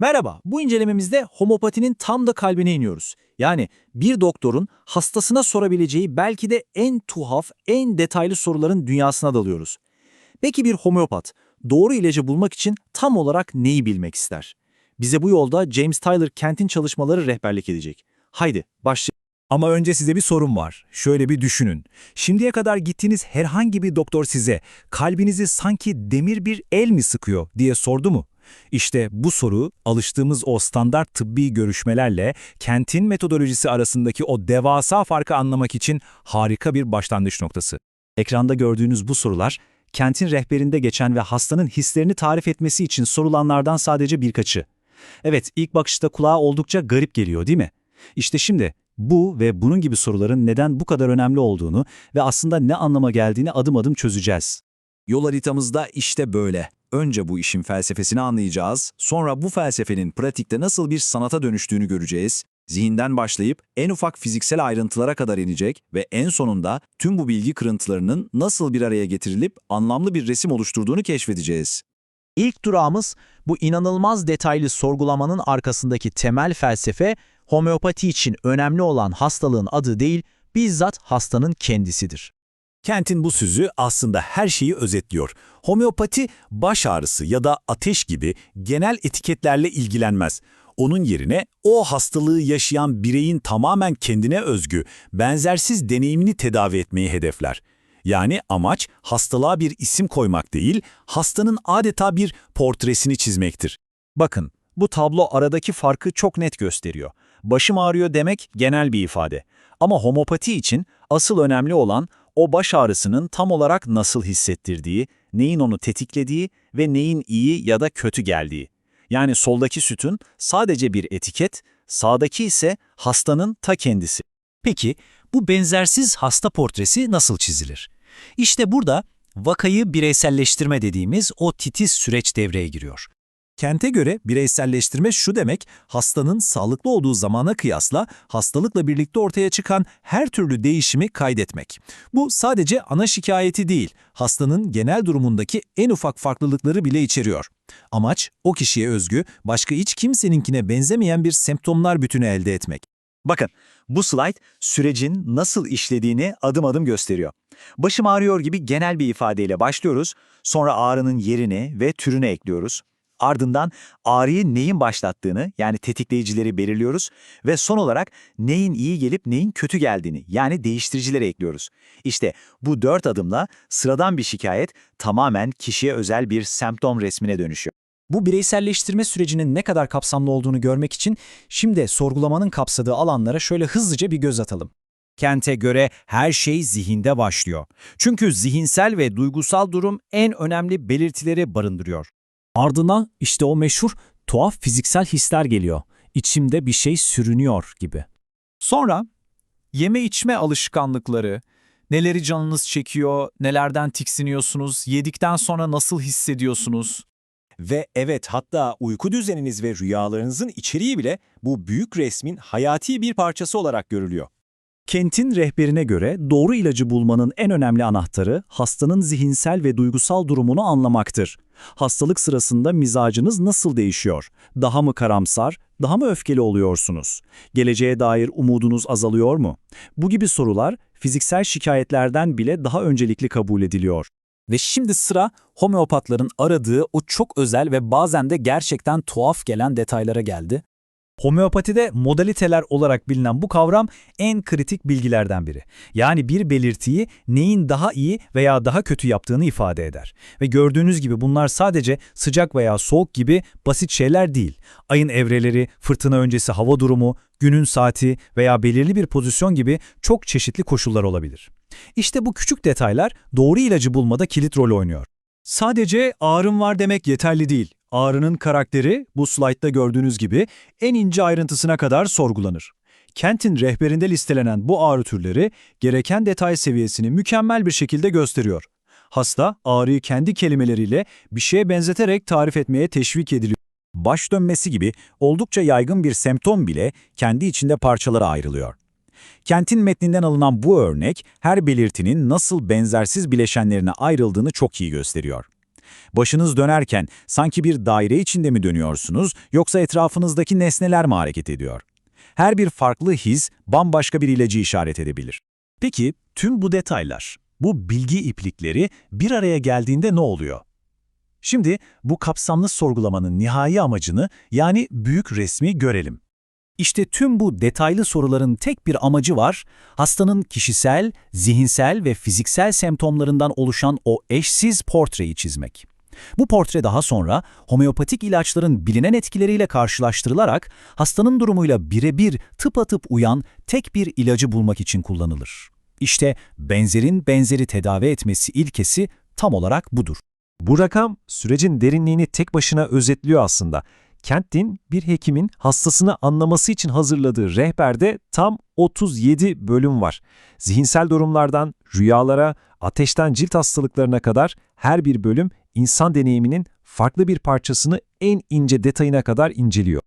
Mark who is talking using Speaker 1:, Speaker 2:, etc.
Speaker 1: Merhaba, bu incelememizde homopatinin tam da kalbine iniyoruz. Yani bir doktorun hastasına sorabileceği belki de en tuhaf, en detaylı soruların dünyasına dalıyoruz. Peki bir homeopat doğru ilacı bulmak için tam olarak neyi bilmek ister? Bize bu yolda James Tyler Kent'in çalışmaları rehberlik edecek. Haydi başlayalım.
Speaker 2: Ama önce size bir sorum var. Şöyle bir düşünün. Şimdiye kadar gittiğiniz herhangi bir doktor size kalbinizi sanki demir bir el mi sıkıyor diye sordu mu? İşte bu soru alıştığımız o standart tıbbi görüşmelerle kentin metodolojisi arasındaki o devasa farkı anlamak için harika bir başlangıç noktası.
Speaker 1: Ekranda gördüğünüz bu sorular, kentin rehberinde geçen ve hastanın hislerini tarif etmesi için sorulanlardan sadece birkaçı. Evet, ilk bakışta kulağa oldukça garip geliyor değil mi? İşte şimdi bu ve bunun gibi soruların neden bu kadar önemli olduğunu ve aslında ne anlama geldiğini adım adım çözeceğiz.
Speaker 2: Yol haritamızda işte böyle. Önce bu işin felsefesini anlayacağız, sonra bu felsefenin pratikte nasıl bir sanata dönüştüğünü göreceğiz, zihinden başlayıp en ufak fiziksel ayrıntılara kadar inecek ve en sonunda tüm bu bilgi kırıntılarının nasıl bir araya getirilip anlamlı bir resim oluşturduğunu keşfedeceğiz.
Speaker 3: İlk durağımız bu inanılmaz detaylı sorgulamanın arkasındaki temel felsefe, homeopati için önemli olan hastalığın adı değil, bizzat hastanın kendisidir.
Speaker 4: Kent'in bu sözü aslında her şeyi özetliyor. Homeopati baş ağrısı ya da ateş gibi genel etiketlerle ilgilenmez. Onun yerine o hastalığı yaşayan bireyin tamamen kendine özgü, benzersiz deneyimini tedavi etmeyi hedefler. Yani amaç hastalığa bir isim koymak değil, hastanın adeta bir portresini çizmektir.
Speaker 1: Bakın, bu tablo aradaki farkı çok net gösteriyor. Başım ağrıyor demek genel bir ifade. Ama homopati için asıl önemli olan o baş ağrısının tam olarak nasıl hissettirdiği, neyin onu tetiklediği ve neyin iyi ya da kötü geldiği. Yani soldaki sütun sadece bir etiket, sağdaki ise hastanın ta kendisi.
Speaker 5: Peki bu benzersiz hasta portresi nasıl çizilir? İşte burada vakayı bireyselleştirme dediğimiz o titiz süreç devreye giriyor.
Speaker 4: Kent'e göre bireyselleştirme şu demek, hastanın sağlıklı olduğu zamana kıyasla hastalıkla birlikte ortaya çıkan her türlü değişimi kaydetmek. Bu sadece ana şikayeti değil, hastanın genel durumundaki en ufak farklılıkları bile içeriyor. Amaç, o kişiye özgü, başka hiç kimseninkine benzemeyen bir semptomlar bütünü elde etmek.
Speaker 1: Bakın, bu slide sürecin nasıl işlediğini adım adım gösteriyor. Başım ağrıyor gibi genel bir ifadeyle başlıyoruz, sonra ağrının yerini ve türünü ekliyoruz. Ardından ağrıyı neyin başlattığını yani tetikleyicileri belirliyoruz ve son olarak neyin iyi gelip neyin kötü geldiğini yani değiştiricileri ekliyoruz. İşte bu dört adımla sıradan bir şikayet tamamen kişiye özel bir semptom resmine dönüşüyor.
Speaker 5: Bu bireyselleştirme sürecinin ne kadar kapsamlı olduğunu görmek için şimdi sorgulamanın kapsadığı alanlara şöyle hızlıca bir göz atalım.
Speaker 2: Kent'e göre her şey zihinde başlıyor. Çünkü zihinsel ve duygusal durum en önemli belirtileri barındırıyor.
Speaker 5: Ardına işte o meşhur tuhaf fiziksel hisler geliyor. İçimde bir şey sürünüyor gibi.
Speaker 6: Sonra yeme içme alışkanlıkları, neleri canınız çekiyor, nelerden tiksiniyorsunuz, yedikten sonra nasıl hissediyorsunuz?
Speaker 4: Ve evet hatta uyku düzeniniz ve rüyalarınızın içeriği bile bu büyük resmin hayati bir parçası olarak görülüyor.
Speaker 1: Kent'in rehberine göre doğru ilacı bulmanın en önemli anahtarı hastanın zihinsel ve duygusal durumunu anlamaktır. Hastalık sırasında mizacınız nasıl değişiyor? Daha mı karamsar, daha mı öfkeli oluyorsunuz? Geleceğe dair umudunuz azalıyor mu? Bu gibi sorular fiziksel şikayetlerden bile daha öncelikli kabul ediliyor.
Speaker 5: Ve şimdi sıra homeopatların aradığı o çok özel ve bazen de gerçekten tuhaf gelen detaylara geldi.
Speaker 1: Homeopatide modaliteler olarak bilinen bu kavram en kritik bilgilerden biri. Yani bir belirtiyi neyin daha iyi veya daha kötü yaptığını ifade eder. Ve gördüğünüz gibi bunlar sadece sıcak veya soğuk gibi basit şeyler değil. Ayın evreleri, fırtına öncesi hava durumu, günün saati veya belirli bir pozisyon gibi çok çeşitli koşullar olabilir. İşte bu küçük detaylar doğru ilacı bulmada kilit rol oynuyor. Sadece ağrım var demek yeterli değil. Ağrının karakteri bu slaytta gördüğünüz gibi en ince ayrıntısına kadar sorgulanır. Kent'in rehberinde listelenen bu ağrı türleri gereken detay seviyesini mükemmel bir şekilde gösteriyor. Hasta ağrıyı kendi kelimeleriyle bir şeye benzeterek tarif etmeye teşvik ediliyor.
Speaker 4: Baş dönmesi gibi oldukça yaygın bir semptom bile kendi içinde parçalara ayrılıyor. Kent'in metninden alınan bu örnek her belirtinin nasıl benzersiz bileşenlerine ayrıldığını çok iyi gösteriyor. Başınız dönerken sanki bir daire içinde mi dönüyorsunuz yoksa etrafınızdaki nesneler mi hareket ediyor? Her bir farklı his bambaşka bir ilacı işaret edebilir.
Speaker 1: Peki tüm bu detaylar, bu bilgi iplikleri bir araya geldiğinde ne oluyor? Şimdi bu kapsamlı sorgulamanın nihai amacını yani büyük resmi görelim. İşte tüm bu detaylı soruların tek bir amacı var, hastanın kişisel, zihinsel ve fiziksel semptomlarından oluşan o eşsiz portreyi çizmek. Bu portre daha sonra homeopatik ilaçların bilinen etkileriyle karşılaştırılarak hastanın durumuyla birebir tıpatıp uyan tek bir ilacı bulmak için kullanılır. İşte benzerin benzeri tedavi etmesi ilkesi tam olarak budur.
Speaker 7: Bu rakam sürecin derinliğini tek başına özetliyor aslında. Kentin bir hekimin hastasını anlaması için hazırladığı rehberde tam 37 bölüm var. Zihinsel durumlardan rüyalara, ateşten cilt hastalıklarına kadar her bir bölüm insan deneyiminin farklı bir parçasını en ince detayına kadar inceliyor.